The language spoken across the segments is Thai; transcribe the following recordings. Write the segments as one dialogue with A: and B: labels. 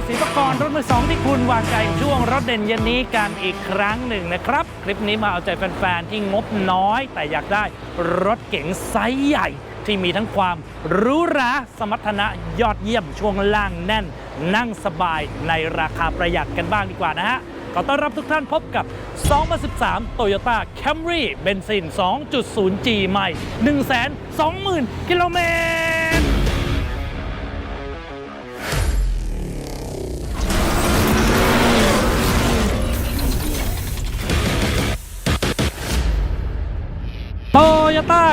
A: กับนัด19สีประกรรถมือสองที่คุณวางใจช่วงรถเด่นเย็นนี้กันอีกครั้งหนึ่งนะครับ คลิปนี้มาเอาใจแฟนๆที่งบน้อย แต่อยากได้รถเก๋งไซส์ใหญ่ที่มีทั้งความหรูหราสมรรถนะยอดเยี่ยมช่วงล่างแน่น นั่งสบายในราคาประหยัดกันบ้างดีกว่านะฮะขอต้อนรับทุกท่านพบกับ 2013 Toyota Camry เบนซิน 2.0G ใหม่ 120,000 กิโลเมตร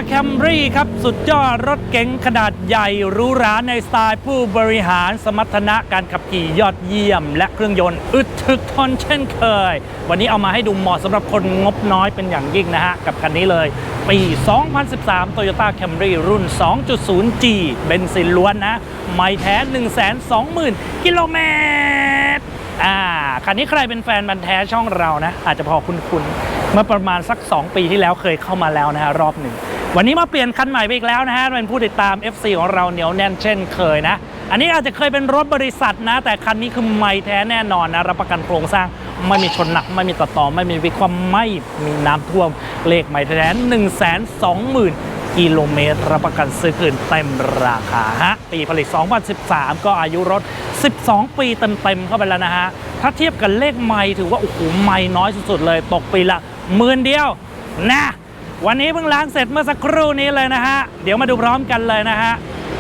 A: แคมรี่ครับ สุดยอดรถเก๋งขนาดใหญ่รูหราในสไตล์ผู้บริหารสมรรถนะการขับขี่ยอดเยี่ยม และเครื่องยนต์อึดถึกทนเช่นเคย วันนี้เอามาให้ดูเหมาะสำหรับคนงบน้อยเป็นอย่างยิ่งนะฮะ กับคันนี้เลย ปี 2013 Toyota Camry รุ่น 2.0G เบนซินล้วนนะ ไม่แท้ 120,000 กิโลเมตรอ่าคันนี้ใครเป็นแฟนบันแท้ช่องเรานะ อาจจะพอคุ้นๆเมื่อประมาณสัก 2 ปีที่แล้วเคยเข้ามาแล้วนะฮะรอบหนึ่ง วันนี้มาเปลี่ยนคันใหม่ไปอีกแล้วนะฮะเป็นผู้ติดตาม FC ของเราเหนียวแน่นเช่นเคยนะ อันนี้อาจจะเคยเป็นรถบริษัทนะ แต่คันนี้คือไม่แท้แน่นอนนะ รับประกันโครงสร้างไม่มีชนหนัก ไม่มีตัดต่อ ไม่มีวิความไม่มีน้ำท่วม เลขไม่แท้1 2 0 0 0 0กิโลเมตร รับประกันซื้อคืนเต็มราคาฮะ ปีผลิต 2013 ก็อายุรถ 12 ปีเต็มๆเข้าไปแล้วนะฮะ ถ้าเทียบกันเลขไม่ถือว่าโอ้โหไม่น้อยสุดๆเลย ตกปีละหมื่นเดียวนะ วันนี้เพิ่งล้างเสร็จเมื่อสักครู่นี้เลยนะฮะ เดี๋ยวมาดูพร้อมกันเลยนะฮะ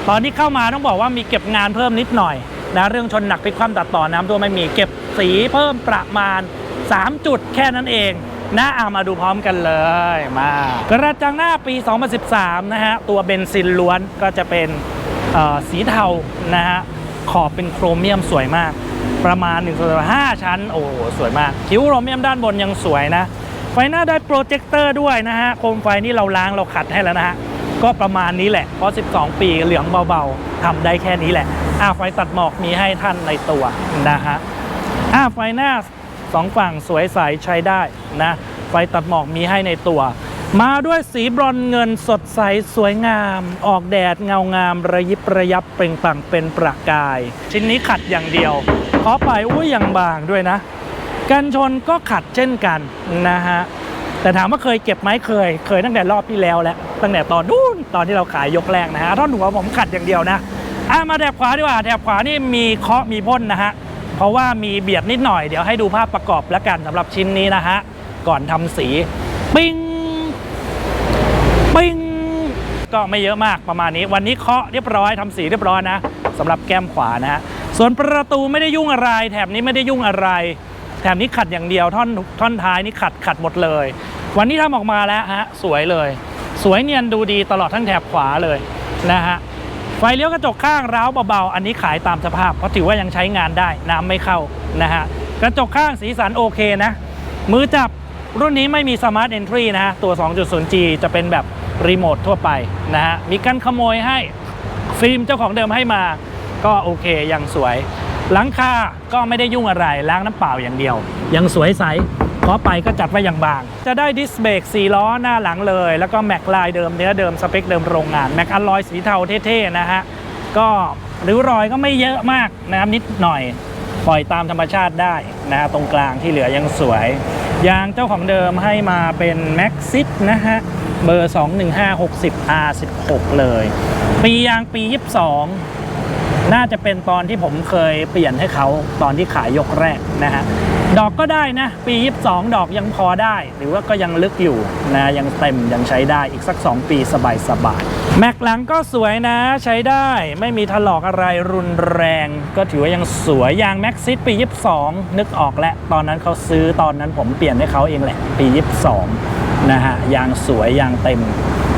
A: ตอนที่เข้ามาต้องบอกว่ามีเก็บงานเพิ่มนิดหน่อยนะเรื่องชนหนักพลิกคว่ำตัดต่อน้ำท่วไม่มีเก็บสีเพิ่มประมาณ 3 จุดแค่นั้นเองนะเอามาดูพร้อมกันเลยมากระจังหน้าปี 2013 นะฮะ ตัวเบนซินล้วนก็จะเป็นสีเทานะฮะ ขอบเป็นโครเมียมสวยมาก ประมาณ1 5ชั้น โอ้โห สวยมาก คิ้วโครเมียมด้านบนยังสวยนะ ฟหน้าได้โปรเจคเตอร์ด้วยนะฮะ โคมไฟนี่เราล้างเราขัดให้แล้วนะฮะ ก็ประมาณนี้แหละ เพราะ 12 ปีเหลืองเบาๆทำได้แค่นี้แหละอ่าไฟตัดหมอกมีให้ท่านในตัวนะฮะอ่าไฟหน้าสองฝั่งสวยใสใช้ได้นะ ไฟตัดหมอกมีให้ในตัว มาด้วยสีบรอนเงินสดใสสวยงาม ออกแดดเงางามระยิบระยับเปล่งปลั่งเป็นประกาย ชิ้นนี้ขัดอย่างเดียวขอไปอุ้ยอย่างบางด้วยนะ กันชนก็ขัดเช่นกันนะฮะแต่ถามว่าเคยเก็บไหมเคย เคยตั้งแต่รอบที่แล้วแล้วตั้งแต่ตอนนู้นตอนที่เราขายยกแรกนะฮะท่อนหัวผมขัดอย่างเดียวนะอะมาแถบขวาดีกว่าแถบขวานี่มีเคาะมีพ่นนะฮะเพราะว่ามีเบียดนิดหน่อยเดี๋ยวให้ดูภาพประกอบแล้วกันสำหรับชิ้นนี้นะฮะก่อนทำสี ปิ้งปิ้งก็ไม่เยอะมากประมาณนี้ วันนี้เคาะเรียบร้อยทำสีเรียบร้อยนะสำหรับแก้มขวานะฮะส่วนประตูไม่ได้ยุ่งอะไร แถบนี้ไม่ได้ยุ่งอะไร แถบนี้ขัดอย่างเดียวท่อนท่อนท้ายนี่ขัดขัดหมดเลย วันนี้ทำออกมาแล้วฮะสวยเลย สวยเนียนดูดีตลอดทั้งแถบขวาเลยนะฮะไฟเลี้ยวกระจกข้างร้าวเบาๆ อันนี้ขายตามสภาพ เพราะถือว่ายังใช้งานได้น้ำไม่เข้านะฮะกระจกข้างสีสันโอเคนะมือจับรุ่นนี้ไม่มีสมาร์ทเอนทรีนะฮะตัว 2.0G จะเป็นแบบรีโมททั่วไปนะฮะมีกันขโมยให้ฟิล์มเจ้าของเดิมให้มาก็โอเคยังสวย หลังคาก็ไม่ได้ยุ่งอะไรล้างน้ำเปล่าอย่างเดียว ยังสวยใสขอไปก็จัดไว้อย่างบาง จะได้ดิสเบรก4ล้อหน้าหลังเลย แล้วก็แม็กลายเดิมเนื้อเดิมสเปคเดิมโรงงานแม็กอลลอยสีเทาเท่ๆนะฮะก็ริ้วรอยก็ไม่เยอะมากนะครับนิดหน่อยปล่อยตามธรรมชาติได้นะฮะตรงกลางที่เหลือยังสวยยางเจ้าของเดิมให้มาเป็นแม็กซิสนะฮะเบอร์ 21560 R16 เลย ปียางปี 22 น่าจะเป็นตอนที่ผมเคยเปลี่ยนให้เขาตอนที่ขายยกแรกนะฮะดอกก็ได้นะ ปี 22 ดอกยังพอได้ หรือว่าก็ยังลึกอยู่นะยังเต็มยังใช้ได้อีกสัก 2 ปีสบายๆแม็กหลังก็สวยนะใช้ได้ไม่มีถลอกอะไรรุนแรง ก็ถือว่ายังสวยยางแม็กซิสปี 22 นึกออกแล้ว ตอนนั้นเขาซื้อตอนนั้นผมเปลี่ยนให้เขาเองแหละ ปี 22 นะฮะยางสวยยางเต็ม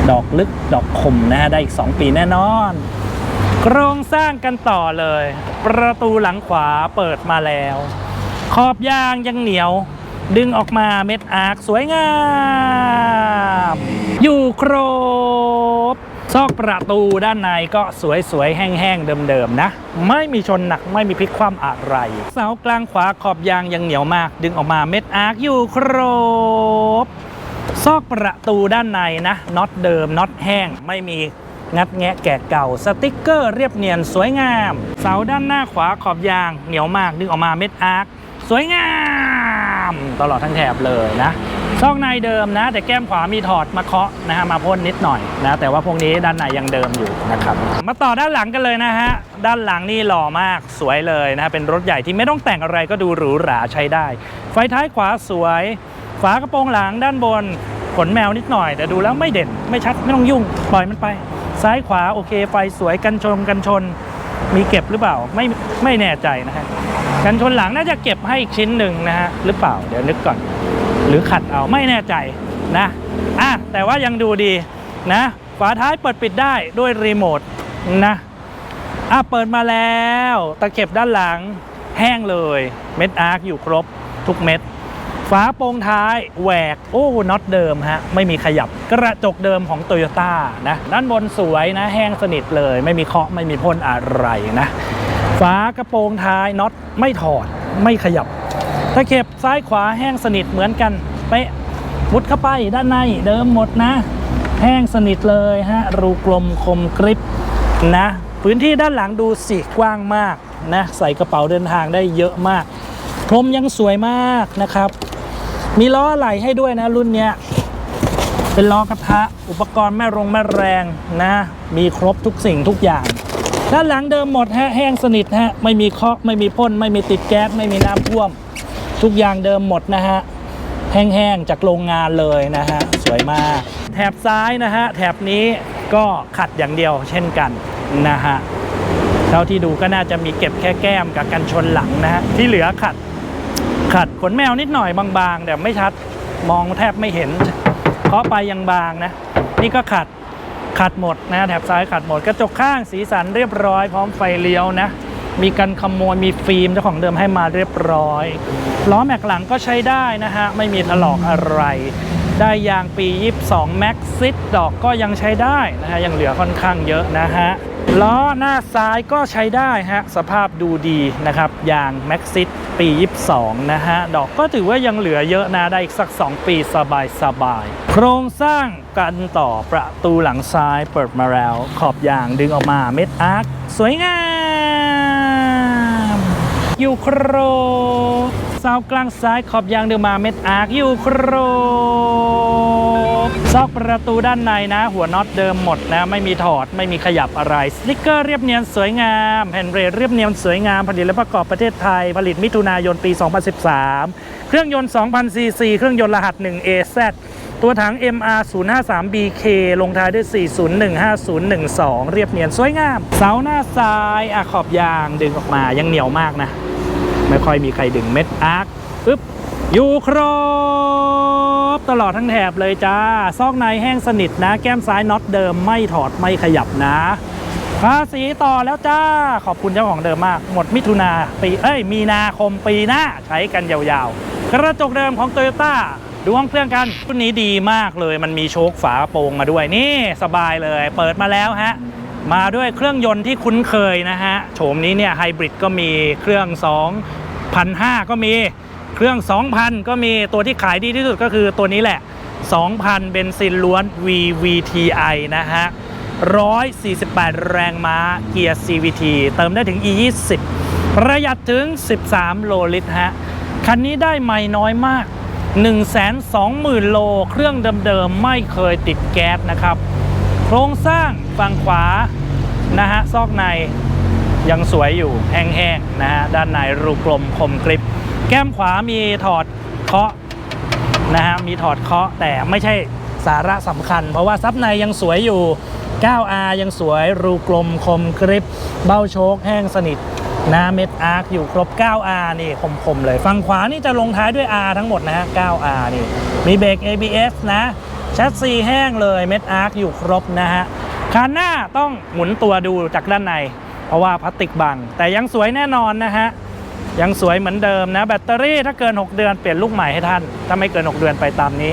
A: ดอกลึกดอกคมนะฮะได้อีก 2 ปีแน่นอน โครงสร้างกันต่อเลย ประตูหลังขวาเปิดมาแล้ว ขอบยางยังเหนียว ดึงออกมาเม็ดอาร์คสวยงาม อยู่ครบ ซอกประตูด้านในก็สวยๆ แห้งๆ เดิมๆ นะ ไม่มีชนหนักไม่มีพลิกคว่ำอะไร เสากลางขวาขอบยางยังเหนียวมาก ดึงออกมาเม็ดอาร์คอยู่ครบ ซอกประตูด้านในนะน็อตเดิมน็อตแห้งไม่มี งัดแงะแกะเก่าสติ๊กเกอร์เรียบเนียนสวยงาม เสาด้านหน้าขวาขอบยาง เหนียวมากดึงออกมาเม็ดอาร์คสวยงาม ตลอดทั้งแถบเลยนะซอกในเดิมนะ แต่แก้มขวามีถอดมาเคาะนะฮะมาพ่นนิดหน่อยนะ แต่ว่าพวกนี้ด้านในยังเดิมอยู่นะครับมาต่อด้านหลังกันเลยนะฮะ ด้านหลังนี่หล่อมากสวยเลยนะฮะเป็นรถใหญ่ที่ไม่ต้องแต่งอะไรก็ดูหรูหราใช้ได้ ไฟท้ายขวาสวย ฝากระโปรงหลังด้านบนขนแมวนิดหน่อย แต่ดูแล้วไม่เด่นไม่ชัดไม่ต้องยุ่งปล่อยมันไป ซ้ายขวาโอเคไฟสวยกันชนกันชน มีเก็บหรือเปล่าไม่ไม่แน่ใจนะฮะกันชนหลังน่าจะเก็บให้อีกชิ้นหนึ่งนะฮะหรือเปล่าเดี๋ยวนึกก่อน หรือขัดเอาไม่แน่ใจนะอะแต่ว่ายังดูดีนะฝาท้ายเปิดปิดได้ด้วยรีโมทนะอะเปิดมาแล้ว ตะเข็บด้านหลังแห้งเลย เม็ดอาร์คอยู่ครบทุกเม็ด ฝาโปรงท้ายแหวก โอ้น็อตเดิมฮะ ไม่มีขยับกระจกเดิมของโตโยต้านะ ด้านบนสวยนะ แห้งสนิทเลย ไม่มีเคาะไม่มีพ่นอะไรนะฝากระโปรงท้ายน็อตไม่ถอดไม่ขยับตะเข็บซ้ายขวาแห้งสนิทเหมือนกันเป๊ะมุดเข้าไปด้านในเดิมหมดนะ แห้งสนิทเลยฮะรูกลมคมกริบนะ พื้นที่ด้านหลังดูสิกว้างมากนะ ใส่กระเป๋าเดินทางได้เยอะมากพรมยังสวยมากนะครับ มีล้ออะไหล่ให้ด้วยนะรุ่นเนี้ยเป็นล้อกระทะอุปกรณ์แม่รงแม่แรงนะ มีครบทุกสิ่งทุกอย่าง ด้านหลังเดิมหมดฮะแห้งสนิทฮะไม่มีเคาะไม่มีพ่นไม่มีติดแก๊สไม่มีน้ำท่วม ทุกอย่างเดิมหมดนะฮะแห้งๆจากโรงงานเลยนะฮะสวยมาก แถบซ้ายนะฮะแถบนี้ก็ขัดอย่างเดียวเช่นกันนะฮะเท่าที่ดูก็น่าจะมีเก็บแค่แก้มกับกันชนหลังนะฮะที่เหลือขัด ขัดขนแมวนิดหน่อยบางๆ แต่ไม่ชัดมองแทบไม่เห็น เพราะไปยังบางนะ นี่ก็ขัดขัดหมดนะแถบซ้ายขัดหมดกระจกข้างสีสันเรียบร้อยพร้อมไฟเลี้ยวนะ มีกันขโมยมีฟิล์มเจ้าของเดิมให้มาเรียบร้อยล้อแม็กหลังก็ใช้ได้นะฮะ ไม่มีถลอกอะไร ได้ยางปี 22แม็กซิดดอกก็ยังใช้ได้นะฮะ ยังเหลือค่อนข้างเยอะนะฮะ ล้อหน้าซ้ายก็ใช้ได้ฮะ สภาพดูดีนะครับยางแม็กซิตปี 22 นะฮะ ดอกก็ถือว่ายังเหลือเยอะนะ ได้อีกสัก 2 ปีสบายสบายๆโครงสร้างกันต่อประตูหลังซ้ายเปิดมาแล้ว ขอบยางดึงออกมาเม็ดอาร์คสวยงามยูโครเสากลางซ้ายขอบยางดินมาเม็ดอาร์คยูโคร ซอกประตูด้านในนะ หัวน็อตเดิมหมดนะ ไม่มีถอดไม่มีขยับอะไร สติกเกอร์เรียบเนียนสวยงามแผ่นเรทเรียบเนียนสวยงาม ผลิตและประกอบประเทศไทย ผลิตมิถุนายนปี 2013 เครื่องยนต์2,000ซีซีเครื่องยนต์รหัส 1AZ ตัวถัง MR 053 BK ลงท้ายด้วย 4015012 เรียบเนียนสวยงาม เสาหน้าซ้ายอะขอบยางดึงออกมายังเหนียวมากนะ ไม่ค่อยมีใครดึงเม็ดอาร์คปึ๊บ อยู่ครบ ตลอดทั้งแถบเลยจ้า ซอกในแห้งสนิทนะ แก้มซ้ายน็อตเดิมไม่ถอดไม่ขยับนะภาษีต่อแล้วจ้า ขอบคุณเจ้าของเดิมมาก หมดมิถุนาปีเอ้ย มีนาคมปีหน้าใช้กันยาวๆ กระจกเดิมของโตโยต้าดูห้องเครื่องกันรุ่นนี้ดีมากเลย มันมีโชคฝาโปร่งมาด้วยนี่สบายเลย เปิดมาแล้วฮะ มาด้วยเครื่องยนต์ที่คุ้นเคยนะฮะ โฉมนี้เนี่ยไฮบริดก็มีเครื่อง2,500ก็มี เครื่อง 2,000 ก็มีตัวที่ขายดีที่สุดก็คือตัวนี้แหละ 2,000 เบนซินล้วน VVTi นะฮะ 148 แรงม้าเกียร์ CVT เติมได้ถึง E20 ประหยัดถึง 13 โลลิตรฮะ คันนี้ได้ไม่น้อยมาก 120,000 โล เครื่องเดิมๆ ไม่เคยติดแก๊สนะครับ โครงสร้างฝั่งขวานะฮะ ซอกในยังสวยอยู่แห้งๆนะฮะ ด้านในรูกลมคมกริบ แก้มขวามีถอดเคาะนะฮะมีถอดเคาะแต่ไม่ใช่สาระสำคัญ เพราะว่าซับในยังสวยอยู่ 9R ยังสวยรูกลมคมกริบ เบ้าโชคแห้งสนิทนะเม็ดอาร์คอยู่ครบ 9R นี่คมๆเลยฝั่งขวานี่จะลงท้ายด้วย R ทั้งหมดนะฮะ 9R นี่ มีเบรก ABS นะแชสซีแห้งเลยเม็ดอาร์คอยู่ครบนะฮะคันหน้าต้องหมุนตัวดูจากด้านใน เพราะว่าพลาสติกบัง แต่ยังสวยแน่นอนนะฮะ ยังสวยเหมือนเดิมนะ แบตเตอรี่ถ้าเกิน 6 เดือนเปลี่ยนลูกใหม่ให้ท่าน ถ้าไม่เกิน 6 เดือนไปตามนี้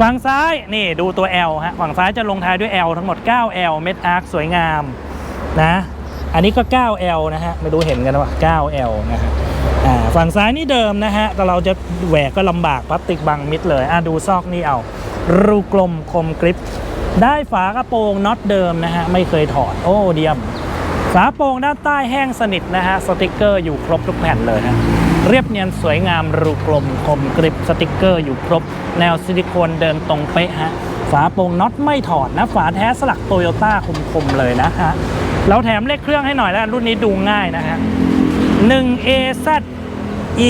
A: ฝั่งซ้ายนี่ดูตัว L ฮะฝั่งซ้ายจะลงท้ายด้วย L ทั้งหมด 9L เม็ดอาร์คสวยงามนะอันนี้ก็ 9L นะฮะไม่รู้เห็นกันว่า 9L นะฮะฝั่งซ้ายนี่เดิมนะฮะ แต่เราจะแหวกก็ลำบากพลาสติกบังมิดเลยอะดูซอกนี่เอา รูกลมคมกริบได้ฝากระโปรงน็อตเดิมนะฮะ ไม่เคยถอด โอ้เดียม ฝาโปร่งด้านใต้แห้งสนิทนะฮะสติกเกอร์อยู่ครบทุกแผ่นเลยฮะเรียบเนียนสวยงามรูกลมคมกริบสติกเกอร์อยู่ครบ แนวซิลิโคนเดินตรงเป๊ะฮะฝาโปร่งน็อตไม่ถอดนะ ฝาแท้สลักโตโยต้าคมๆเลยนะฮะเราแถมเลขเครื่องให้หน่อยแล้วรุ่นนี้ดูง่ายนะฮะ 1 AZ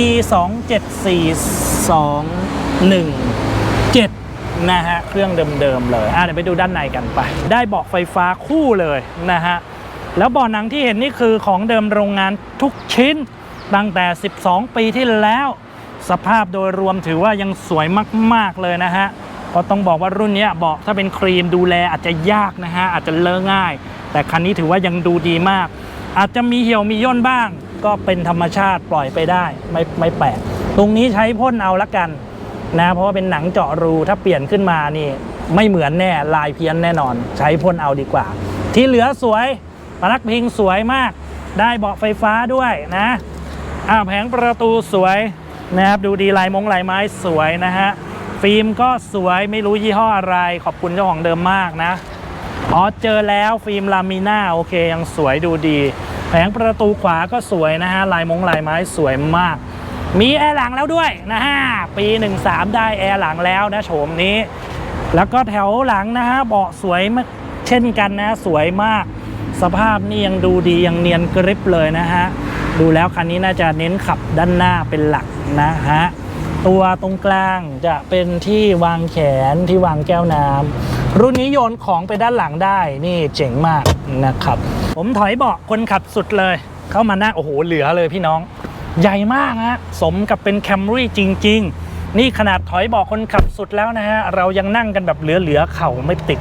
A: E 2 7 4 2 1 7 นะฮะ เครื่องเดิมๆเลย อะเดี๋ยวไปดูด้านในกันไป ได้เบาะไฟฟ้าคู่เลยนะฮะ แล้วบาะหนังที่เห็นนี่คือของเดิมโรงงานทุกชิ้น ตั้งแต่ 12 ปีที่แล้ว สภาพโดยรวมถือว่ายังสวยมาก ๆ เลยนะฮะเพราะต้องบอกว่ารุ่นนี้เบาะถ้าเป็นครีมดูแลอาจจะยากนะฮะอาจจะเลอะง่าย แต่คันนี้ถือว่ายังดูดีมาก อาจจะมีเหี่ยวมีย่นบ้าง ก็เป็นธรรมชาติปล่อยไปได้ไม่ไม่แปลกตรงนี้ใช้พ่นเอาละกันนะเพราะว่าเป็นหนังเจาะรูถ้าเปลี่ยนขึ้นมานี่ ไม่เหมือนแน่ลายเพี้ยนแน่นอน ใช้พ่นเอาดีกว่า ที่เหลือสวย พนักพิงสวยมาก ได้เบาะไฟฟ้าด้วยนะอ้าวแผงประตูสวยนะครับดูดีลายมงลายไม้สวยนะฮะฟิล์มก็สวยไม่รู้ยี่ห้ออะไร ขอบคุณเจ้าของเดิมมากนะอ๋อเจอแล้วฟิล์มลามิน่าโอเคยังสวยดูดี แผงประตูขวาก็สวยนะฮะลายมงลายไม้สวยมาก มีแอร์หลังแล้วด้วยนะฮะปี 13 ได้แอร์หลังแล้วนะโฉมนี้ แล้วก็แถวหลังนะฮะเบาะสวยมากเช่นกันนะสวยมาก สภาพนี่ยังดูดียังเนียนกริบเลยนะฮะ ดูแล้วคันนี้น่าจะเน้นขับด้านหน้าเป็นหลักนะฮะ ตัวตรงกลางจะเป็นที่วางแขนที่วางแก้วน้ำรุ่นนี้โยนของไปด้านหลังได้นี่เจ๋งมากนะครับ ผมถอยเบาะคนขับสุดเลย เข้ามานั่งโอ้โหเหลือเลยพี่น้อง ใหญ่มากฮะสมกับเป็นแคมรี่จริง ๆ นี่ขนาดถอยเบาะคนขับสุดแล้วนะฮะเรายังนั่งกันแบบเหลือๆเข่าไม่ติด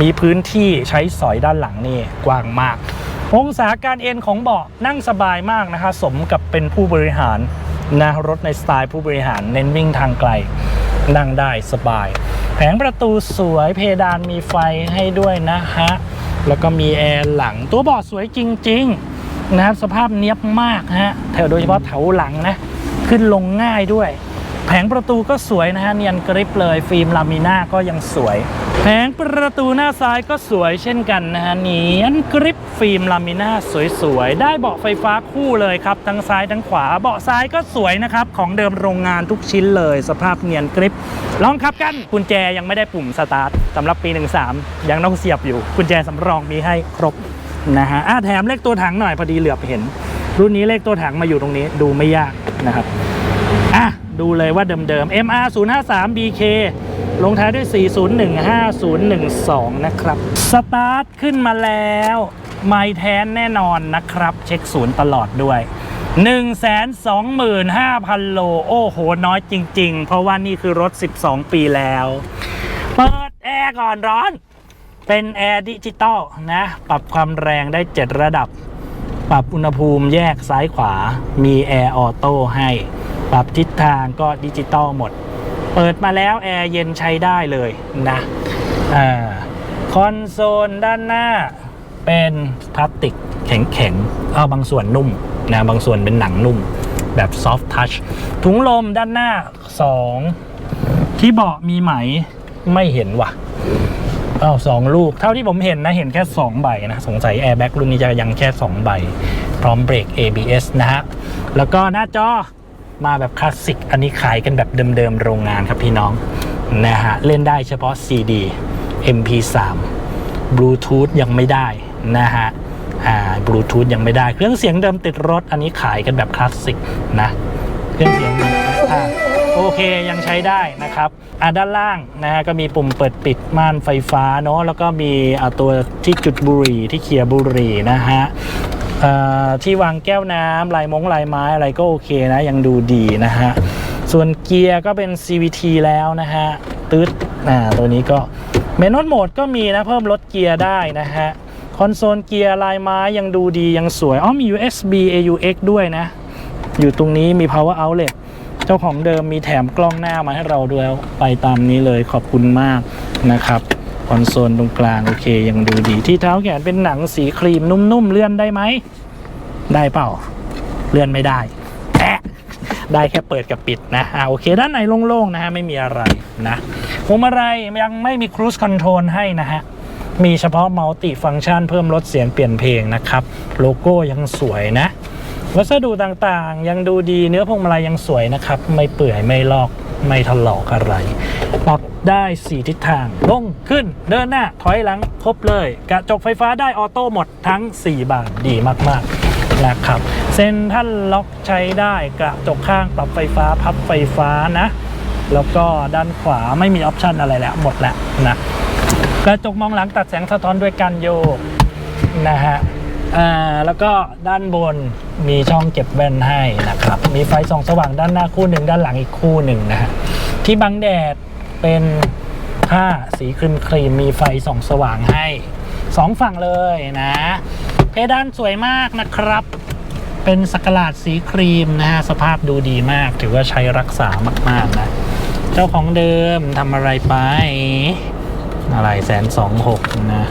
A: มีพื้นที่ใช้สอยด้านหลังนี่กว้างมาก องศาการเอนของเบาะนั่งสบายมากนะคะ สมกับเป็นผู้บริหารนะรถในสไตล์ผู้บริหารเน้นวิ่งทางไกล นั่งได้สบาย แผงประตูสวยเพดานมีไฟให้ด้วยนะฮะ แล้วก็มีแอร์หลังตัวเบาะสวยจริง ๆ นะครับสภาพเนี้ยบมากฮะแถวโดยเฉพาะแถวหลังนะ ขึ้นลงง่ายด้วย แผงประตูก็สวยนะฮะเนียนกริบเลยฟิล์มลามิน่าก็ยังสวย แผงประตูหน้าซ้ายก็สวยเช่นกันนะฮะเนียนกริบฟิล์มลามิน่าสวยๆ ได้เบาะไฟฟ้าคู่เลยครับ ทั้งซ้ายทั้งขวาเบาะซ้ายก็สวยนะครับ ของเดิมโรงงานทุกชิ้นเลย สภาพเนียนกริบลองขับกันกุญแจยังไม่ได้ปุ่มสตาร์ทสำหรับปี 13 ยังต้องเสียบอยู่กุญแจสำรองมีให้ครบนะฮะอะแถมเลขตัวถังหน่อยพอดีเหลือบเห็น รุ่นนี้เลขตัวถังมาอยู่ตรงนี้ดูไม่ยากนะครับ ดูเลยว่าเดิมๆ MR 0 5 3 BK ลงท้ายด้วย 4015012นะครับ สตาร์ทขึ้นมาแล้ว ไม่แทนแน่นอนนะครับ เช็คศูนย์ตลอดด้วย 125,000 โล โอ้โห น้อยจริง ๆ เพราะว่านี่คือรถ 12 ปีแล้ว เปิดแอร์ก่อนร้อน เป็นแอร์ดิจิตอลนะ ปรับความแรงได้ 7 ระดับ ปรับอุณหภูมิแยกซ้ายขวา มีแอร์ออโต้ให้ ปรับทิศทางก็ดิจิตอลหมด เปิดมาแล้วแอร์เย็นใช้ได้เลยนะอคอนโซลด้านหน้าเป็นพลาสติกแข็งๆเอาบางส่วนนุ่มนะบางส่วนเป็นหนังนุ่มแบบซอฟ t ์ทัชถุงลมด้านหน้า 2 ที่เบาะมีไหมไม่เห็นว่ะอ้าวสองลูก เท่าที่ผมเห็นนะ เห็นแค่ 2 ใบนะ สงสัยแอร์แบ็กรุ่นนี้จะยังแค่ 2 ใบ พร้อมเบรก ABS นะฮะ แล้วก็หน้าจอ มาแบบคลาสสิกอันนี้ขายกันแบบเดิมๆโรงงานครับพี่น้องนะฮะเล่นได้เฉพาะ CD MP3 Bluetooth ยังไม่ได้นะฮะอ่า Bluetooth ยังไม่ได้ เครื่องเสียงเดิมติดรถ อันนี้ขายกันแบบคลาสสิกนะเครื่องเสียงอ่าโอเคยังใช้ได้นะครับอ่าด้านล่างนะฮะก็มีปุ่มเปิดปิดม่านไฟฟ้าเนาะแล้วก็มีอ่าตัวที่จุดบุหรี่ที่เขียบุหรี่นะฮะ ที่วางแก้วน้ำลายมงลายไม้อะไรก็โอเคนะยังดูดีนะฮะ ส่วนเกียร์ก็เป็น CVT แล้วนะฮะตืดอ่าตัวนี้ก็เมน u โหมดก็มีนะเพิ่มลดเกียร์ได้นะฮะ คอนโซลเกียร์ลายไม้ยังดูดียังสวย อ๋อมี USB AUX ด้วยนะ อยู่ตรงนี้มี power outlet เจ้าของเดิมมีแถมกล้องหน้ามาให้เราด้วยไปตามนี้เลยขอบคุณมากนะครับ คอนโซลตรงกลางโอเคยังดูดีที่เท้าแขนเป็นหนังสีครีมนุ่มๆเลื่อนได้ไหม ได้เปล่า เลื่อนไม่ได้แอะได้แค่เปิดกับปิดนะอ่าโอเค ด้านในโล่งๆนะฮะไม่มีอะไรนะพวงมาลัยยังไม่มี cruise control ให้นะฮะมีเฉพาะ multi function เพิ่มลดเสียงเปลี่ยนเพลงนะครับ โลโก้ยังสวยนะ วัสดุต่างๆ ยังดูดีเนื้อพวงมาลัยยังสวยนะครับ ไม่เปื่อยไม่ลอกไม่ถลอกอะไร ปรับได้ 4 ทิศทาง ลงขึ้นเดินหน้าถอยหลังครบเลย กระจกไฟฟ้าได้ออโต้หมดทั้ง 4 บานดีมาก ๆนะครับเซ็นท่านล็อกใช้ได้กระจกข้างปรับไฟฟ้าพับไฟฟ้านะ แล้วก็ด้านขวาไม่มีออปชันอะไรแล้วหมดแล้วนะกระจกมองหลังตัดแสงสะท้อนด้วยการโยกนะฮะแล้วก็ด้านบนมีช่องเก็บแว่นให้นะครับ มีไฟส่องสว่างด้านหน้าคู่หนึ่งด้านหลังอีกคู่หนึ่งนะฮะที่บังแดด เป็นผ้าสีครีมครีมมีไฟส่องสว่างให้สองฝั่งเลยนะ เพดานสวยมากนะครับ เป็นสกหลาดสีครีมนะฮะสภาพดูดีมาก ถือว่าใช้รักษามากๆนะ เจ้าของเดิมทำอะไรไป อะไรแสนสองหกนะ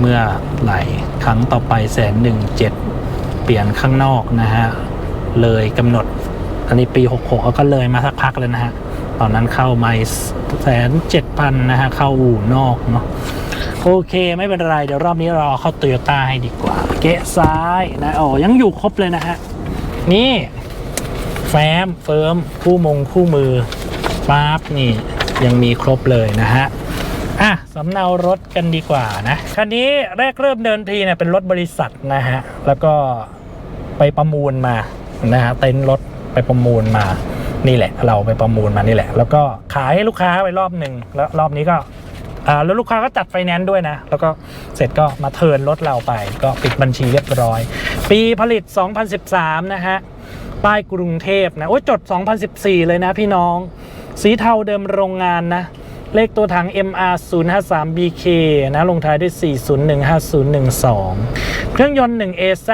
A: เมื่อไหร่ครั้งต่อไปแสนหนึ่งเจ็ดเปลี่ยนข้างนอกนะฮะ เลยกำหนดอันนี้ปี 66ก็เลยมาสักพักแล้วนะฮะ ตอนนั้นเข้าไม่แสนเจ็ดพันนะฮะ เข้าอู่นอกเนาะโอเคไม่เป็นไร เดี๋ยวรอบนี้เราเข้าโตโยต้าให้ดีกว่า เกะซ้ายนะอ๋อยังอยู่ครบเลยนะฮะ นี่ แฟ้มเฟิร์มคู่มงคู่มือปั๊บนี่ยังมีครบเลยนะฮะอะสำเนารถกันดีกว่านะคันนี้แรกเริ่มเดินทีเนี่ยเป็นรถบริษัทนะฮะ แล้วก็ไปประมูลมานะฮะเต็นท์รถไปประมูลมา นี่แหละ เราไปประมูลมานี่แหละ แล้วก็ขายให้ลูกค้าไปรอบหนึ่งแล้วรอบนี้ก็อ่าแล้วลูกค้าก็จัดไฟแนนซ์ด้วยนะ แล้วก็เสร็จก็มาเทิร์นรถเราไป ก็ปิดบัญชีเรียบร้อย ปีผลิต 2013 นะฮะ ป้ายกรุงเทพนะ โอ้ยจด 2014 เลยนะพี่น้อง สีเทาเดิมโรงงานนะ เลขตัวถัง MR 053 BK นะ ลงท้ายด้วย 4015012 เครื่องยนต์ 1 AZ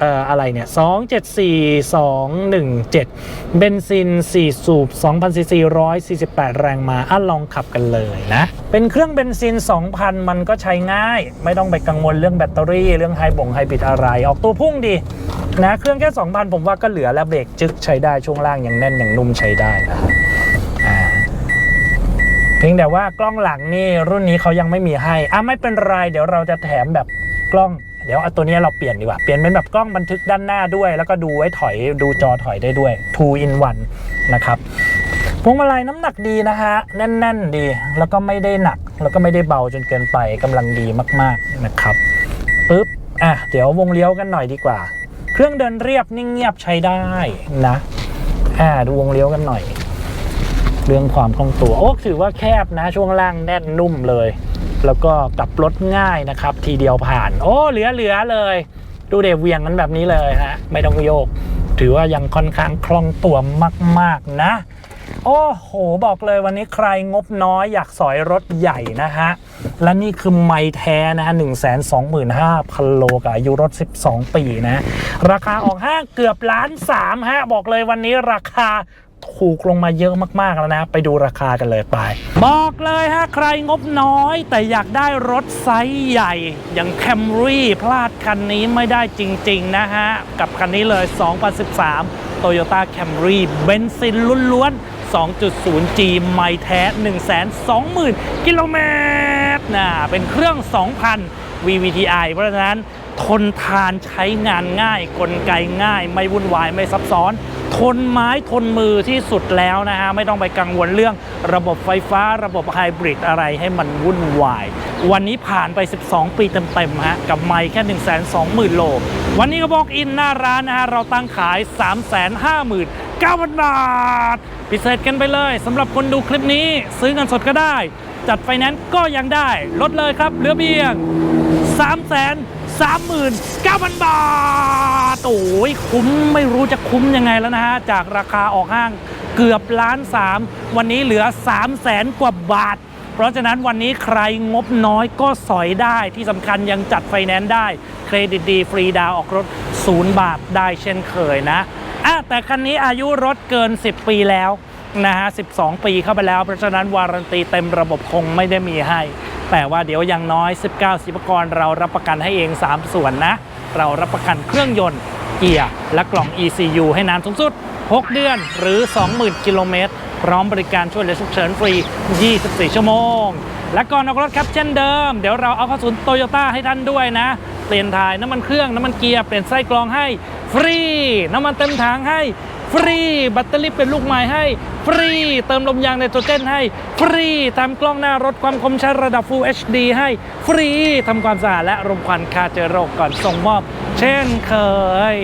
A: เอ่ออะไรเนี่ย274217 เบนซิน 4 สูบ2,000ซีซี148 แรงมาอะลองขับกันเลยนะ เป็นเครื่องเบนซิน 2,000 มันก็ใช้ง่าย ไม่ต้องไปกังวลเรื่องแบตเตอรี่ เรื่องไฮบ่งไฮบริดอะไร ออกตัวพุ่งดีนะ เครื่องแค่ 2,000 ผมว่าก็เหลือแล้วเบรกจึกใช้ได้ ช่วงล่างยังแน่นยังนุ่มใช้ได้นะครับเพียงแต่ว่ากล้องหลังนี่รุ่นนี้เขายังไม่มีให้อะไม่เป็นไร เดี๋ยวเราจะแถมแบบกล้อง เดี๋ยวเอาตัวนี้เราเปลี่ยนดีกว่า เปลี่ยนเป็นแบบกล้องบันทึกด้านหน้าด้วย แล้วก็ดูไว้ถอยดูจอถอยได้ด้วย 2 in 1 นะครับพวงมาลัยน้ำหนักดีนะฮะ แน่น ๆ ดี แล้วก็ไม่ได้หนัก แล้วก็ไม่ได้เบาจนเกินไปกำลังดีมากๆนะครับปึ๊บอะเดี๋ยววงเลี้ยวกันหน่อยดีกว่า เครื่องเดินเรียบนิ่งเงียบใช้ได้นะอ่าดูวงเลี้ยวกันหน่อย เรื่องความคล่องตัวโอ้ถือว่าแคบนะช่วงล่างแน่นนุ่มเลย แล้วก็กลับรถง่ายนะครับ ทีเดียวผ่าน โอ้เหลือเหลือเลย ดูเดเวียงกันแบบนี้เลยฮะไม่ต้องโยก ถือว่ายังค่อนข้างคล่องตัวมาก ๆ นะ โอ้โห บอกเลยวันนี้ใครงบน้อยอยากสอยรถใหญ่นะฮะ และนี่คือไม้แท้นะฮะ 1 2 5 0 0 0 โลกับอายุรถ 12 ปีนะ ราคาออกห้างเกือบล้านสามฮะ บอกเลยวันนี้ราคา ถูกลงมาเยอะมากๆแล้วนะ ไปดูราคากันเลยไป บอกเลยฮะใครงบน้อย แต่อยากได้รถไซส์ใหญ่ อย่าง Camry พลาดคันนี้ไม่ได้จริง ๆ นะฮะ กับคันนี้เลย 2013 Toyota Camry เบนซินล้วนๆ 2.0G ไม่แท้ 120,000 กิโลเมตรนะเป็นเครื่อง 2,000 VVTi เพราะฉะนั้นทนทานใช้งานง่าย กลไกง่าย ไม่วุ่นวาย ไม่ซับซ้อน ทนไม้ทนมือที่สุดแล้วนะฮะไม่ต้องไปกังวลเรื่องระบบไฟฟ้า ระบบไฮบริดอะไรให้มันวุ่นวาย วันนี้ผ่านไป 12 ปีเต็มๆฮะกับไมค์แค่ 120,000 โล วันนี้ก็บอกอินหน้าร้านนะฮะเราตั้งขาย 359,000บาทพิเศษกันไปเลยสำหรับคนดูคลิปนี้ซื้อเงินสดก็ได้ จัดไฟแนนซ์ก็ยังได้ ลดเลยครับเหลือเพียง3 3 9 0 0 0 บาท โอ้ยคุ้มไม่รู้จะคุ้มยังไงแล้วนะฮะ จากราคาออกห้างเกือบล้านสามวันนี้เหลือ 3 0 0แสนกว่าบาท เพราะฉะนั้นวันนี้ใครงบน้อยก็สอยได้ที่สำคัญยังจัดไฟแนนซ์ได้ เครดิตดีฟรีดาวออกรถ 0 บาทได้เช่นเคยนะอะแต่คันนี้อายุรถเกิน 10 ปีแล้วนะฮะ 12 ปีเข้าไปแล้ว เพราะฉะนั้นวารันตีเต็มระบบคงไม่ได้มีให้ แต่ว่าเดี๋ยวยังน้อย 19 สิบกรเรารับประกันให้เอง 3 ส่วนนะ เรารับประกันเครื่องยนต์เกียร์และกล่อง ECU ให้นานสูงสุด 6 เดือนหรือ 20,000 กิโลเมตร พร้อมบริการช่วยเหลือฉุกเฉินฟรี 24 ชั่วโมง และก่อนออกรถครับเช่นเดิม เดี๋ยวเราเอาข้าศูนโตโยต้าให้ท่านด้วยนะ เปลี่ยนถ่ายน้ำมันเครื่องน้ำมันเกียร์เปลี่ยนไส้กรองให้ฟรี น้ำมันเต็มถังให้ ฟรีแบตเตอรี่เป็นลูกไม้ให้ฟรี เติมลมยางในตัวเจนให้ ฟรีทำกล้องหน้ารถความคมชัดระดับ Full HD ให้ฟรีทำความสะอาดและรมควันคาเจอโรคก่อนส่งมอบ เช่นเคย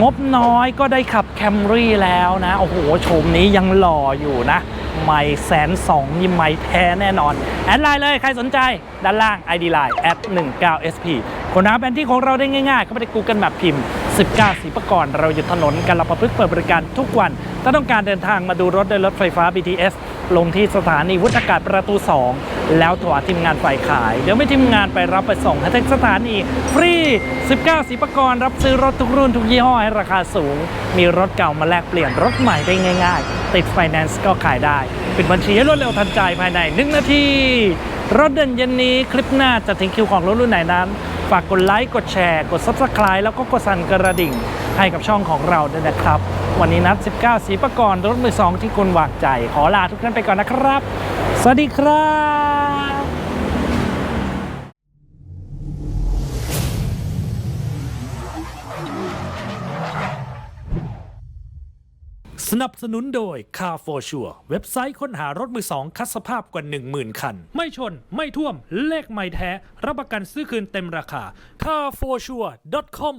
A: งบน้อยก็ได้ขับแคมรี่แล้วนะ โอ้โหโฉมนี้ยังหล่ออยู่นะ ไม่แสนสองนี่ไม่แท้แน่นอน แอดไลน์เลย ใครสนใจ ด้านล่าง ID Line แอด19 SP คนหาแผนที่ของเราได้ง่ายๆ เข้าไปใน Google Map พิมพ์ 19สีประกรณ์เราอยู่ถนนกันละประพฤกษ์เปิดบริการทุกวัน ถ้าต้องการเดินทางมาดูรถโดยรถไฟฟ้า BTS ลงที่สถานีวุฒากาศประตู 2 แล้วโทรหาทีมงานฝ่ายขาย เดี๋ยวไม่ทีมงานไปรับไปส่งให้ถึงสถานีฟรี 19สีประกรรับซื้อรถทุกรุ่นทุกยี่ห้อให้ราคาสูง มีรถเก่ามาแลกเปลี่ยนรถใหม่ได้ง่าย ๆ ติดไฟแนนซ์ก็ขายได้ ปิดบัญชีให้รวดเร็วทันใจภายใน 1 นาที รถเด่นเย็นนี้คลิปหน้าจะถึงคิวของรถรุ่นไหนนั้น ฝากกดไลค์กดแชร์ กด Subscribe แล้วก็กดสั่นกระดิ่งให้กับช่องของเราด้วยนะครับ วันนี้นัด 19 สีประกรณ์รถมือสองที่คุณวางใจ ขอลาทุกท่านไปก่อนนะครับ สวัสดีครับสนับสนุนโดย Car for Sure เว็บไซต์ค้นหารถมือสองคัดสภาพกว่า 10,000 คัน ไม่ชน ไม่ท่วม เลขไม่แท้ รับประกันซื้อคืนเต็มราคา carforsure.com